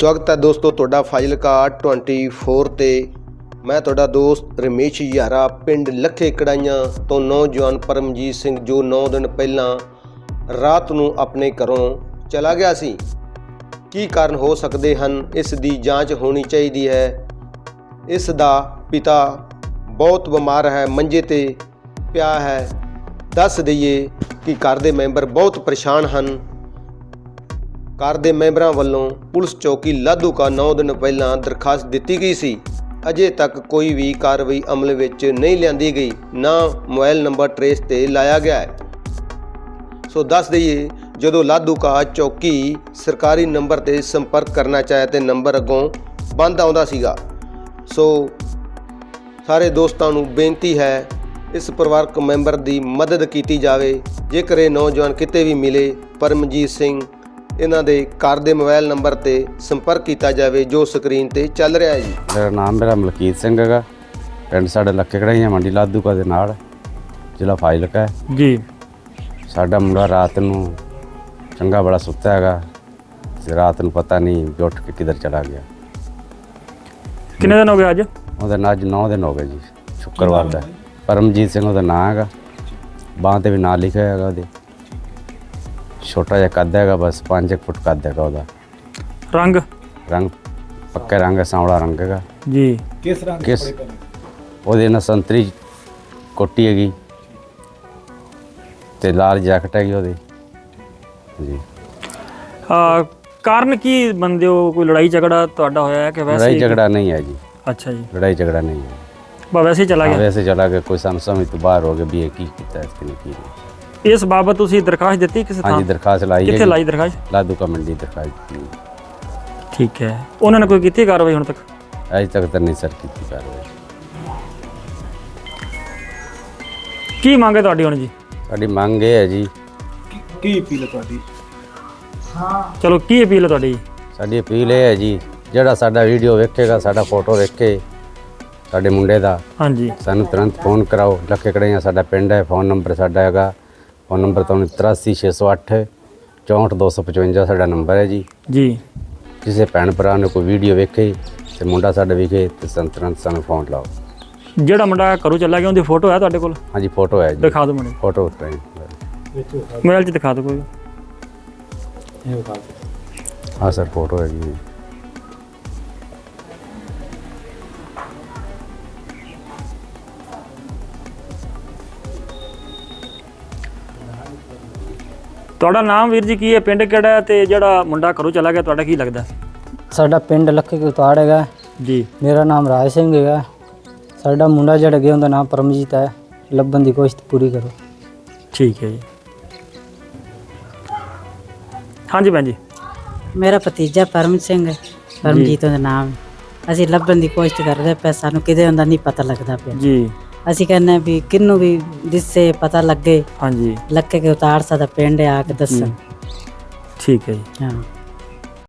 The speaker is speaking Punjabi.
ਸਵਾਗਤ ਹੈ ਦੋਸਤੋ, ਤੁਹਾਡਾ ਫਾਜ਼ਿਲਕਾ 24 ਤੇ। ਮੈਂ ਤੁਹਾਡਾ ਦੋਸਤ ਰਮੇਸ਼ ਯਾਰਾ, ਪਿੰਡ ਲੱਖੇ ਕੜਾਈਆਂ ਤੋਂ ਨੌਜਵਾਨ ਪਰਮਜੀਤ ਸਿੰਘ ਜੋ 9 ਦਿਨ ਪਹਿਲਾਂ ਰਾਤ ਨੂੰ ਆਪਣੇ ਘਰੋਂ ਚਲਾ ਗਿਆ ਸੀ। ਕੀ ਕਾਰਨ ਹੋ ਸਕਦੇ ਹਨ? ਇਸ ਦੀ ਜਾਂਚ ਹੋਣੀ ਚਾਹੀਦੀ ਹੈ। ਇਸ ਦਾ ਪਿਤਾ ਬਹੁਤ ਬਿਮਾਰ ਹੈ, ਮੰਜੇ ਤੇ ਪਿਆ ਹੈ। ਦੱਸ ਦਈਏ ਕਿ ਘਰ ਦੇ ਮੈਂਬਰ ਬਹੁਤ ਪਰੇਸ਼ਾਨ ਹਨ। ਕਾਰ ਦੇ ਮੈਂਬਰਾਂ ਵੱਲੋਂ ਪੁਲਿਸ ਚੌਕੀ ਲਾਧੂਕਾ 9 ਦਿਨ ਪਹਿਲਾਂ ਦਰਖਾਸਤ ਦਿੱਤੀ ਗਈ ਸੀ। ਅਜੇ ਤੱਕ ਕੋਈ ਵੀ ਕਾਰਵਾਈ ਅਮਲ ਵਿੱਚ ਨਹੀਂ ਲਿਆਂਦੀ ਗਈ। ਨਾ ਮੋਬਾਈਲ ਨੰਬਰ ਟਰੇਸ ਤੇ ਲਾਇਆ ਗਿਆ ਹੈ। ਸੋ ਦੱਸ ਦਈਏ, ਜਦੋਂ ਲਾਧੂਕਾ ਚੌਕੀ ਸਰਕਾਰੀ ਨੰਬਰ ਤੇ ਸੰਪਰਕ ਕਰਨਾ ਚਾਹਿਆ ਤੇ ਨੰਬਰ ਅੱਗੋਂ ਬੰਦ ਆਉਂਦਾ ਸੀਗਾ। ਸੋ ਸਾਰੇ ਦੋਸਤਾਂ ਨੂੰ ਬੇਨਤੀ ਹੈ, ਇਸ ਪਰਿਵਾਰਕ ਮੈਂਬਰ ਦੀ ਮਦਦ ਕੀਤੀ ਜਾਵੇ। ਜੇਕਰ ਇਹ ਨੌਜਵਾਨ ਕਿਤੇ ਵੀ ਮਿਲੇ, ਪਰਮਜੀਤ ਸਿੰਘ ਇਹਨਾਂ ਦੇ ਘਰ ਦੇ ਮੋਬਾਈਲ ਨੰਬਰ ਤੇ ਸੰਪਰਕ ਕੀਤਾ ਜਾਵੇ ਜੋ ਸਕਰੀਨ ਤੇ ਚੱਲ ਰਿਹਾ ਹੈ ਜੀ। ਮੇਰਾ ਨਾਮ ਮੇਰਾ ਮਲਕੀਤ ਸਿੰਘ ਹੈਗਾ। ਪਿੰਡ ਸਾਡੇ ਲੱਕੇ ਕੜਾਈਆਂ ਮੰਡੀ ਲਾਧੂਕਾ ਦੇ ਨਾਲ ਜ਼ਿਲ੍ਹਾ ਫਾਜ਼ਿਲਕਾ ਹੈ। ਜੀ। ਸਾਡਾ ਮੁੰਡਾ ਰਾਤ ਨੂੰ ਚੰਗਾ ਬੜਾ ਸੁੱਤਾ ਹੈਗਾ ਤੇ ਰਾਤ ਨੂੰ ਪਤਾ ਨਹੀਂ ਵੀ ਉੱਠ ਕੇ ਕਿੱਧਰ ਚਲਾ ਗਿਆ। ਕਿੰਨੇ ਦਿਨ ਹੋ ਗਏ ਅੱਜ? ਉਹਦਾ ਨਾਂ ਅੱਜ 9 ਦਿਨ ਹੋ ਗਏ ਜੀ ਸ਼ੁੱਕਰਵਾਰ ਦਾ। ਪਰਮਜੀਤ ਸਿੰਘ ਉਹਦਾ ਨਾਂ ਹੈਗਾ। ਬਾਂਹ ਤੇ ਵੀ ਨਾਂ ਲਿਖਿਆ ਹੈਗਾ ਉਹਦੇ। ਛੋਟਾ ਜਿਹਾ ਕੱਦ ਹੈਗਾ ਬਸ 5 ਫੁੱਟ ਕੱਦ ਹੈਗਾ ਉਹਦਾ। ਰੰਗ? ਰੰਗ ਪੱਕੇ ਰੰਗ ਹੈ ਸਾਂਵਲਾ ਰੰਗ ਹੈਗਾ। ਜੀ। ਕਿਸ ਰੰਗ ਕਿਸ ਉਹਦੇ ਨਾਲ ਸੰਤਰੀ ਕੋਟੀ ਹੈਗੀ। ਤੇ ਲਾਲ ਜੈਕਟ ਹੈਗੀ ਉਹਦੀ। ਜੀ। ਆ ਕਾਰਨ ਕੀ ਬੰਦੇ ਹੋ? ਕੋਈ ਲੜਾਈ ਝਗੜਾ ਤੁਹਾਡਾ ਹੋਇਆ ਹੈ ਕਿ ਵੈਸੇ ਲੜਾਈ ਹੀ? ਝਗੜਾ ਨਹੀਂ ਹੈ ਜੀ। ਅੱਛਾ ਜੀ। ਲੜਾਈ ਝਗੜਾ ਨਹੀਂ ਹੈ। ਬਾ ਵੈਸੇ ਹੀ ਚਲਾ ਹਾਂ, ਗਿਆ? ਵੈਸੇ ਚਲਾ ਕੇ ਕੋਈ ਸਾਨੂੰ ਸਮਝ ਤੋਂ ਬਾਹਰ ਹੋ ਗਿਆ ਵੀ ਇਹ ਕੀ ਕੀਤਾ ਇਸ ਨੇ ਕੀ ਨਹੀਂ। ਇਸ ਬਾਬਤ ਤੁਸੀਂ ਦਰਖਾਸਤ ਦਿੱਤੀ ਕਿਸੇ ਥਾਂ? ਹਾਂਜੀ ਦਰਖਾਸਤ ਲਾਈ ਕਿੱਥੇ ਹੈ ਲਾਈ ਦਰਖਾਸਤ? ਲਾਦੂ ਕਾ ਮੰਡੀ ਦਰਖਾਸਤ ਦਿੱਤੀ ਠੀਕ ਹੈ। ਉਹਨਾਂ ਨੇ ਕੋਈ ਕੀਤੀ ਕਾਰਵਾਈ ਹੁਣ ਤੱਕ? ਅਜੇ ਤੱਕ ਤਾਂ ਨਹੀਂ ਸਰ ਕੀਤੀ ਕਾਰਵਾਈ। ਕੀ ਮੰਗ ਹੈ ਤੁਹਾਡੀ ਹੁਣ ਜੀ? ਸਾਡੀ ਮੰਗ ਇਹ ਹੈ ਜੀ। ਕੀ ਅਪੀਲ ਹੈ ਤੁਹਾਡੀ? ਚਲੋ ਕੀ ਅਪੀਲ ਹੈ ਤੁਹਾਡੀ? ਸਾਡੀ ਅਪੀਲ ਇਹ ਹੈ ਜੀ ਜਿਹੜਾ ਸਾਡਾ ਵੀਡੀਓ ਵੇਖੇਗਾ ਸਾਡਾ ਫੋਟੋ ਵੇਖੇ ਸਾਡੇ ਮੁੰਡੇ ਦਾ ਹਾਂਜੀ। ਸਾਨੂੰ ਤੁਰੰਤ ਫੋਨ ਕਰਾਓ। ਲੱਖੇ ਕੜਈਆਂ ਸਾਡਾ ਪਿੰਡ ਹੈ ਫੋਨ ਨੰਬਰ ਸਾਡਾ ਹੈਗਾ। ਫੋਨ ਨੰਬਰ ਤੁਹਾਨੂੰ 83608 64255 ਸਾਡਾ ਨੰਬਰ ਹੈ ਜੀ। ਜੀ। ਕਿਸੇ ਭੈਣ ਭਰਾ ਨੂੰ ਕੋਈ ਵੀਡੀਓ ਵੇਖੇ ਤੇ ਮੁੰਡਾ ਸਾਡਾ ਵਿਖੇ ਤੇ ਸਾਨੂੰ ਤੁਰੰਤ ਸਾਨੂੰ ਫੋਨ ਲਾਓ। ਜਿਹੜਾ ਮੁੰਡਾ ਘਰੋਂ ਚੱਲਾ ਗਿਆ ਉਹਦੀ ਫੋਟੋ ਹੈ ਤੁਹਾਡੇ ਕੋਲ? ਹਾਂਜੀ ਫੋਟੋ ਹੈ ਜੀ। ਦਿਖਾ ਦਿਓ ਮੈਨੂੰ। ਫੋਟੋ ਉਤਾਰੀ ਮੋਬਾਈਲ 'ਚ ਦਿਖਾ ਦਿਓ ਕੋਈ। ਹਾਂ ਸਰ ਫੋਟੋ ਹੈ ਜੀ। ਤੁਹਾਡਾ ਨਾਮ ਵੀਰ ਜੀ ਕੀ ਹੈ? ਪਿੰਡ ਕਿਹੜਾ ਹੈ ਤੇ ਜਿਹੜਾ ਮੁੰਡਾ ਘਰੋਂ ਚਲਾ ਗਿਆ ਤੁਹਾਡਾ ਕੀ ਲੱਗਦਾ? ਸਾਡਾ ਪਿੰਡ ਲੱਖੇ ਕੁਤਾੜ ਹੈਗਾ। ਜੀ। ਮੇਰਾ ਨਾਮ ਰਾਜ ਸਿੰਘ ਹੈਗਾ। ਸਾਡਾ ਮੁੰਡਾ ਜਿਹੜਾ ਗਿਆ ਉਹਦਾ ਨਾਮ ਪਰਮਜੀਤ ਹੈ। ਲੱਭਣ ਦੀ ਕੋਸ਼ਿਸ਼ ਪੂਰੀ ਕਰੋ। ਠੀਕ ਹੈ ਜੀ। ਹਾਂਜੀ ਭੈਣ ਜੀ। ਮੇਰਾ ਭਤੀਜਾ ਪਰਮ ਸਿੰਘ ਹੈ। ਪਰਮਜੀਤ ਦਾ ਨਾਮ। ਹੈ। ਅਸੀਂ ਲੱਭਣ ਦੀ ਕੋਸ਼ਿਸ਼ ਕਰ ਰਹੇ ਪਏ ਸਾਨੂੰ ਕਿਤੇ ਹੁੰਦਾ ਨਹੀਂ ਪਤਾ ਲੱਗਦਾ ਪਿਆ। ਜੀ। ਅਸੀਂ ਕਹਿੰਦੇ ਹਾਂ ਵੀ ਕਿੰਨੂੰ ਵੀ ਦਿਸੇ ਪਤਾ ਲੱਗੇ ਹਾਂਜੀ। ਲੱਕੇ ਕੇ ਉਤਾਰ ਸਾਡਾ ਪਿੰਡ ਆ ਕੇ ਦੱਸਣ। ਠੀਕ ਹੈ ਜੀ। ਹਾਂ।